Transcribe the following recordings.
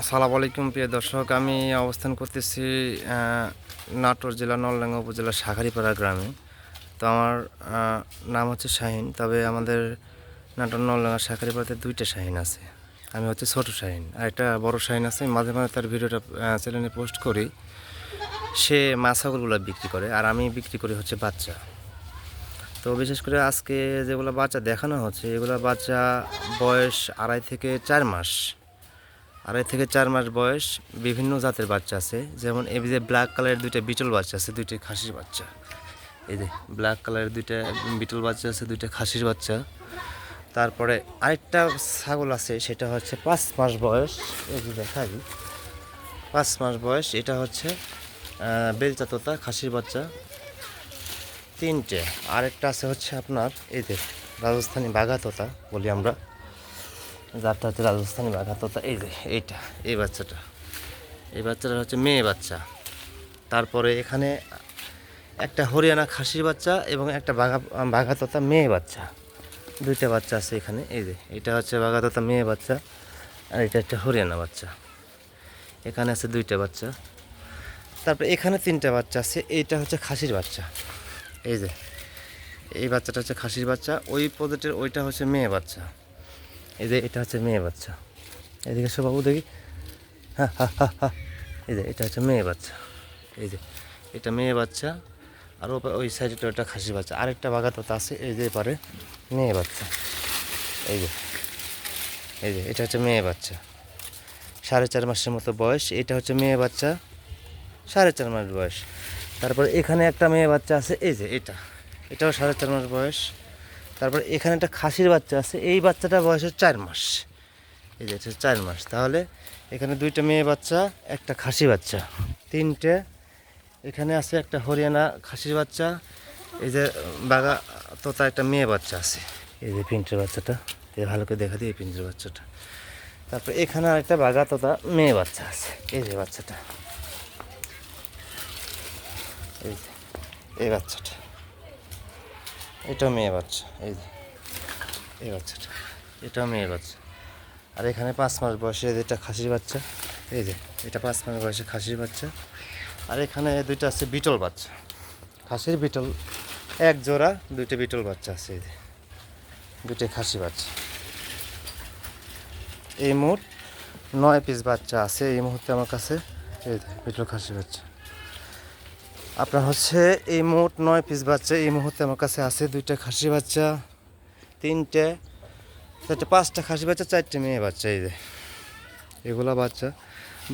আসসালামু আলাইকুম, প্রিয় দর্শক। আমি অবস্থান করতেছি নাটোর জেলা নলডাঙ্গা উপজেলার শাখারিপাড়া গ্রামে। তো আমার নাম হচ্ছে শাহিন, তবে আমাদের নাটোর নলডাঙ্গা শাখারিপাড়াতে দুইটা শাহিন আছে। আমি হচ্ছে ছোট শাহিন, আর একটা বড় শাহিন আছে। মাঝে মাঝে তার ভিডিওটা চ্যানেলে পোস্ট করি। সে মাছাগুলো বিক্রি করে, আর আমি বিক্রি করি হচ্ছে বাচ্চা। তো বিশেষ করে আজকে যেগুলো বাচ্চা দেখানো হচ্ছে, এগুলো বাচ্চা বয়স আড়াই থেকে চার মাস। আড়াই থেকে চার মাস বয়স বিভিন্ন জাতের বাচ্চা আছে। যেমন এই যে ব্ল্যাক কালারের দুইটা বিটল বাচ্চা আছে, দুইটা খাসির বাচ্চা। এই যে ব্ল্যাক কালারের দুইটা বিটল বাচ্চা আছে, দুইটা খাসির বাচ্চা। তারপরে আরেকটা ছাগল আছে, সেটা হচ্ছে পাঁচ মাস বয়স। যে দেখাই। পাঁচ মাস বয়স, এটা হচ্ছে বেলচা তোতা, খাসির বাচ্চা। তিনটে। আরেকটা আছে হচ্ছে আপনার, এই যে রাজস্থানি বাঘা তোতা বলি আমরা। যারটা হচ্ছে রাজস্থানি বাঘা। তোতা এই যে, এইটা, এই বাচ্চাটা। এই বাচ্চাটা হচ্ছে মেয়ে বাচ্চা। তারপরে এখানে একটা হরিয়ানা খাসির বাচ্চা এবং একটা বাঘা বাঘা তোতা মেয়ে বাচ্চা। দুইটা বাচ্চা আছে এখানে, এই যে, এটা হচ্ছে বাঘা তোতা মেয়ে বাচ্চা আর এটা একটা হরিয়ানা বাচ্চা। এখানে আছে দুইটা বাচ্চা। তারপরে এখানে তিনটা বাচ্চা আছে, এইটা হচ্ছে খাসির বাচ্চা। এই যে, এই বাচ্চাটা হচ্ছে খাসির বাচ্চা, ওই প্রজেক্টের ওইটা হচ্ছে মেয়ে বাচ্চা। এই যে এটা হচ্ছে মেয়ে বাচ্চা। এদিকে বাবু দেখি। হ্যাঁ হা হা হা। এই যে এটা হচ্ছে মেয়ে বাচ্চা। এই যে এটা মেয়ে বাচ্চা। আর ওই সাইডটা ওটা খাসি বাচ্চা। আরেকটা বাগাততা আছে এই যে পারে মেয়ে বাচ্চা। এই যে এই যে এটা হচ্ছে মেয়ে বাচ্চা। সাড়ে চার মাসের মতো বয়স। এটা হচ্ছে মেয়ে বাচ্চা। সাড়ে চার মাস বয়স। তারপর এখানে একটা মেয়ে বাচ্চা আছে। এই যে এটা। এটাও সাড়ে চার মাস বয়স। তারপর এখানে একটা খাসির বাচ্চা আছে, এই বাচ্চাটা বয়স হচ্ছে চার মাস। এই যে চার মাস। তাহলে এখানে দুইটা মেয়ে বাচ্চা, একটা খাসি বাচ্চা। তিনটে, এখানে আছে একটা হরিয়ানা খাসির বাচ্চা, এই যে বাঘা তোতা একটা মেয়ে বাচ্চা আছে। এই যে পিন্টের বাচ্চাটা এই ভালো করে দেখা দিই এই পিন্টের বাচ্চাটা। তারপর এখানে আর আরেকটা বাঘা তোতা মেয়ে বাচ্চা আছে, এই যে বাচ্চাটা। এই যে, এই বাচ্চাটা। এটাও মেয়ে বাচ্চা, এই যে, এই বাচ্চাটা এটাও মেয়ে বাচ্চা। আর এখানে পাঁচ মাস বয়সে যেটা খাসির বাচ্চা, এই যে, এটা পাঁচ মাস বয়সে খাসির বাচ্চা। আর এখানে দুইটা আছে বিটল বাচ্চা। খাসির বিটল, এক জোড়া, দুইটা বিটল বাচ্চা আছে এই যে, দুইটা খাসি বাচ্চা। এই মোট নয় পিস বাচ্চা আছে এই মুহূর্তে আমার কাছে, এই বিটল খাসি বাচ্চা। আপনার হচ্ছে এই মোট নয় পিস বাচ্চা, এই মুহূর্তে আমার কাছে আছে দুইটা খাসি বাচ্চা, তিনটে, চারটে, পাঁচটা খাসি বাচ্চা, চারটে মেয়ে বাচ্চা এই যে। এগুলো বাচ্চা।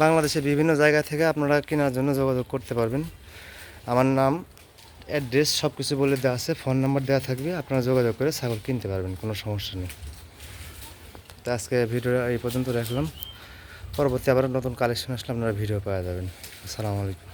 বাংলাদেশের বিভিন্ন জায়গা থেকে আপনারা কেনার জন্য যোগাযোগ করতে পারবেন। আমার নাম, অ্যাড্রেস সব কিছু বলে দেওয়া আছে, ফোন নাম্বার দেওয়া থাকবে, আপনারা যোগাযোগ করে ছাগল কিনতে পারবেন, কোনো সমস্যা নেই। তো আজকে ভিডিওটা এই পর্যন্ত রাখলাম। পরবর্তী আবার নতুন কালেকশন আসলে আপনারা ভিডিও পাওয়া যাবেন। আসসালামু আলাইকুম।